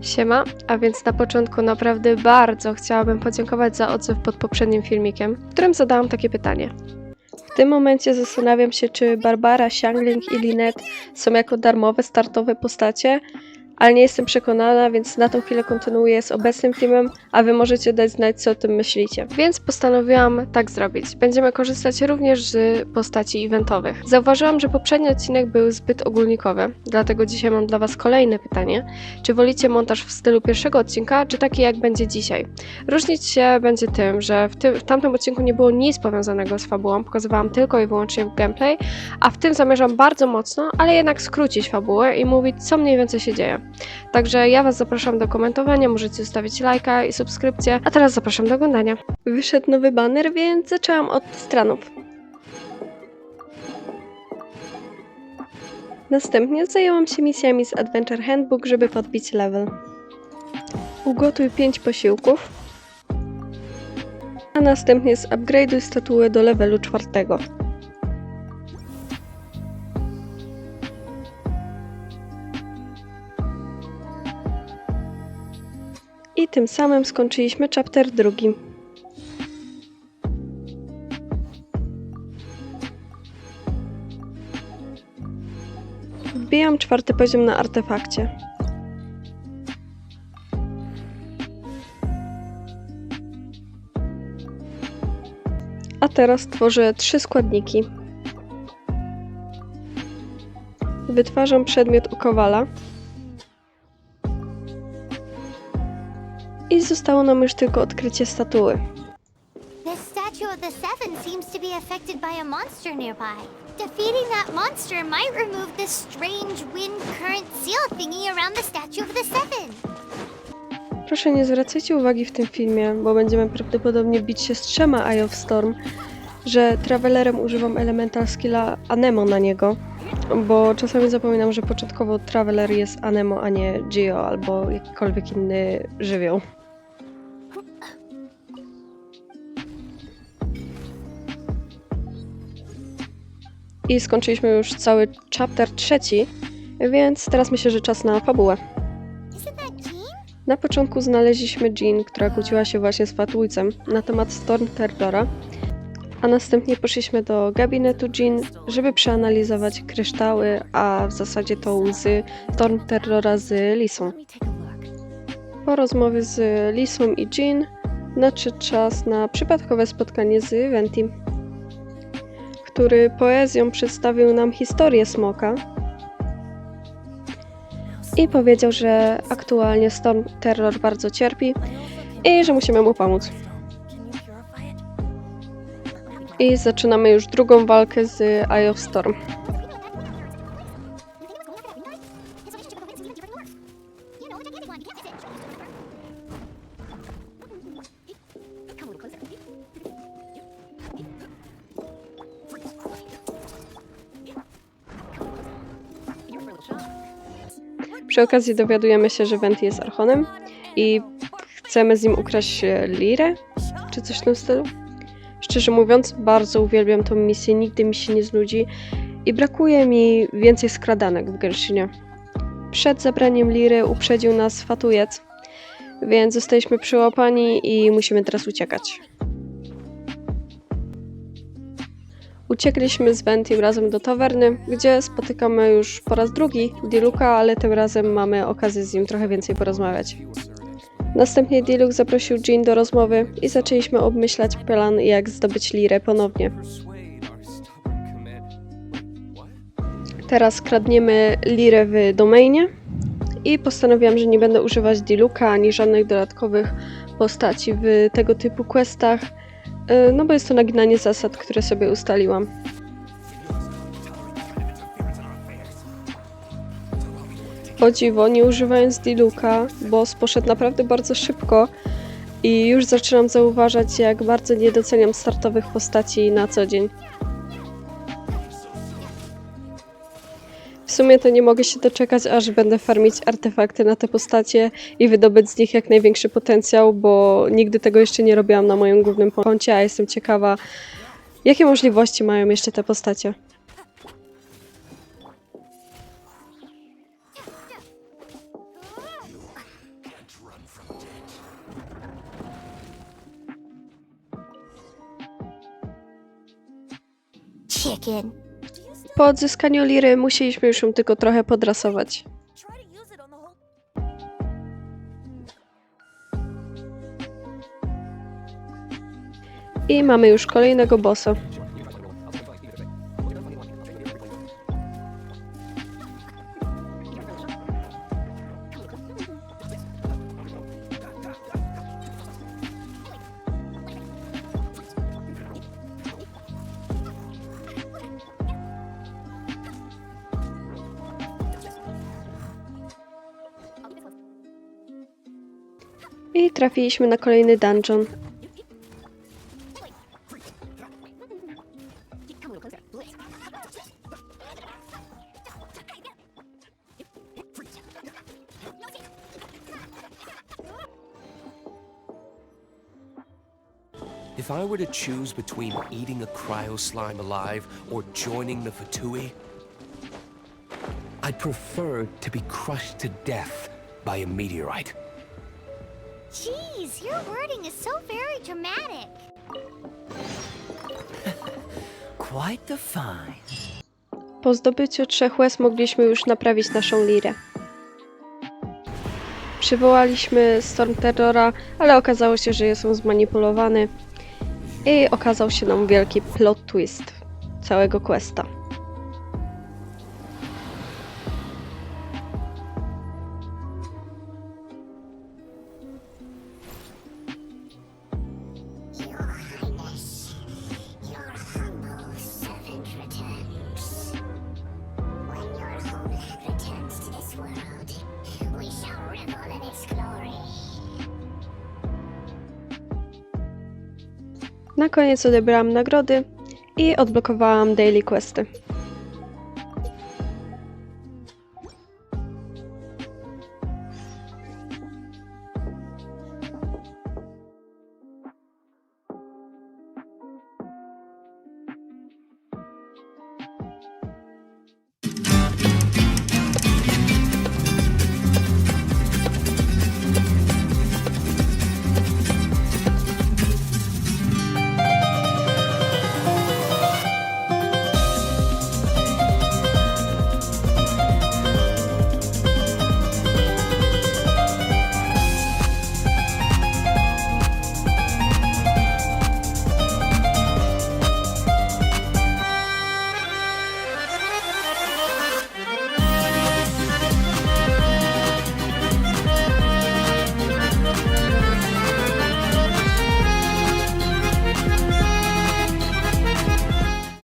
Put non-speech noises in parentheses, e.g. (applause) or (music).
Siema, a więc na początku naprawdę bardzo chciałabym podziękować za odzew pod poprzednim filmikiem, w którym zadałam takie pytanie. W tym momencie zastanawiam się, czy Barbara, Xiangling i Lynette są jako darmowe startowe postacie, ale nie jestem przekonana, więc na tą chwilę kontynuuję z obecnym teamem, a wy możecie dać znać, co o tym myślicie. Więc postanowiłam tak zrobić. Będziemy korzystać również z postaci eventowych. Zauważyłam, że poprzedni odcinek był zbyt ogólnikowy, dlatego dzisiaj mam dla was kolejne pytanie. Czy wolicie montaż w stylu pierwszego odcinka, czy taki jak będzie dzisiaj? Różnić się będzie tym, że w, tym, w tamtym odcinku nie było nic powiązanego z fabułą, pokazywałam tylko i wyłącznie gameplay, a w tym zamierzam bardzo mocno, ale jednak skrócić fabułę i mówić, co mniej więcej się dzieje. Także ja Was zapraszam do komentowania, możecie zostawić lajka i subskrypcję, a teraz zapraszam do oglądania. Wyszedł nowy banner, więc zaczęłam od stranów. Następnie zajęłam się misjami z Adventure Handbook, żeby podbić level. Ugotuj 5 posiłków, a następnie zupgrade'uj statuę do levelu czwartego. I tym samym skończyliśmy chapter drugi. Wbijam czwarty poziom na artefakcie. A teraz tworzę trzy składniki. Wytwarzam przedmiot u kowala. I zostało nam już tylko odkrycie statuły. The statue of the seven seems to be affected by a monster nearby. Defeating that monster might remove this strange wind current seal thingy around the statue of the seven. Proszę nie zwracajcie uwagi w tym filmie, bo będziemy prawdopodobnie bić się z trzema Eye of Storm, że Travelerem używam elemental skilla Anemo na niego, bo czasami zapominam, że początkowo Traveler jest Anemo, a nie Geo albo jakikolwiek inny żywioł. I skończyliśmy już cały chapter trzeci, więc teraz myślę, że czas na fabułę. Na początku znaleźliśmy Jean, która kłóciła się właśnie z Fatujcem na temat Storm Terrora, a następnie poszliśmy do gabinetu Jean, żeby przeanalizować kryształy, a w zasadzie to łzy Storm Terrora z Lisą. Po rozmowie z Lisą i Jean nadszedł czas na przypadkowe spotkanie z Ventim, który poezją przedstawił nam historię Smoka, i powiedział, że aktualnie Storm Terror bardzo cierpi i że musimy mu pomóc. I zaczynamy już drugą walkę z Eye of Storm. Przy okazji dowiadujemy się, że Venti jest Archonem i chcemy z nim ukraść e, lirę, czy coś w tym stylu. Szczerze mówiąc, bardzo uwielbiam tą misję, nigdy mi się nie znudzi i brakuje mi więcej skradanek w Genshinie. Przed zabraniem liry uprzedził nas Fatujec, więc zostaliśmy przyłapani i musimy teraz uciekać. Uciekliśmy z Ventim razem do tawerny, gdzie spotykamy już po raz drugi Diluka, ale tym razem mamy okazję z nim trochę więcej porozmawiać. Następnie Diluk zaprosił Jean do rozmowy i zaczęliśmy obmyślać plan, jak zdobyć lirę ponownie. Teraz kradniemy lirę w domainie i postanowiłam, że nie będę używać Diluka ani żadnych dodatkowych postaci w tego typu questach, no bo jest to naginanie zasad, które sobie ustaliłam. O dziwo, nie używając Diluka, boss poszedł naprawdę bardzo szybko i już zaczynam zauważać, jak bardzo nie doceniam startowych postaci na co dzień. W sumie to nie mogę się doczekać, aż będę farmić artefakty na te postacie i wydobyć z nich jak największy potencjał, bo nigdy tego jeszcze nie robiłam na moim głównym koncie, a jestem ciekawa, jakie możliwości mają jeszcze te postacie. Chicken. Po odzyskaniu liry musieliśmy już ją tylko trochę podrasować. I mamy już kolejnego bossa. I trafiliśmy na kolejny dungeon. If I were to choose between eating a cryo slime alive or joining the Fatui, I'd prefer to be crushed to death by a meteorite. Jeez, your wording is so very dramatic. (laughs) Quite the find. Po zdobyciu trzech łez mogliśmy już naprawić naszą lirę. Przywołaliśmy Storm Terrora, ale okazało się, że jest on zmanipulowany i okazał się nam wielki plot twist całego questa. Na koniec odebrałam nagrody i odblokowałam daily questy.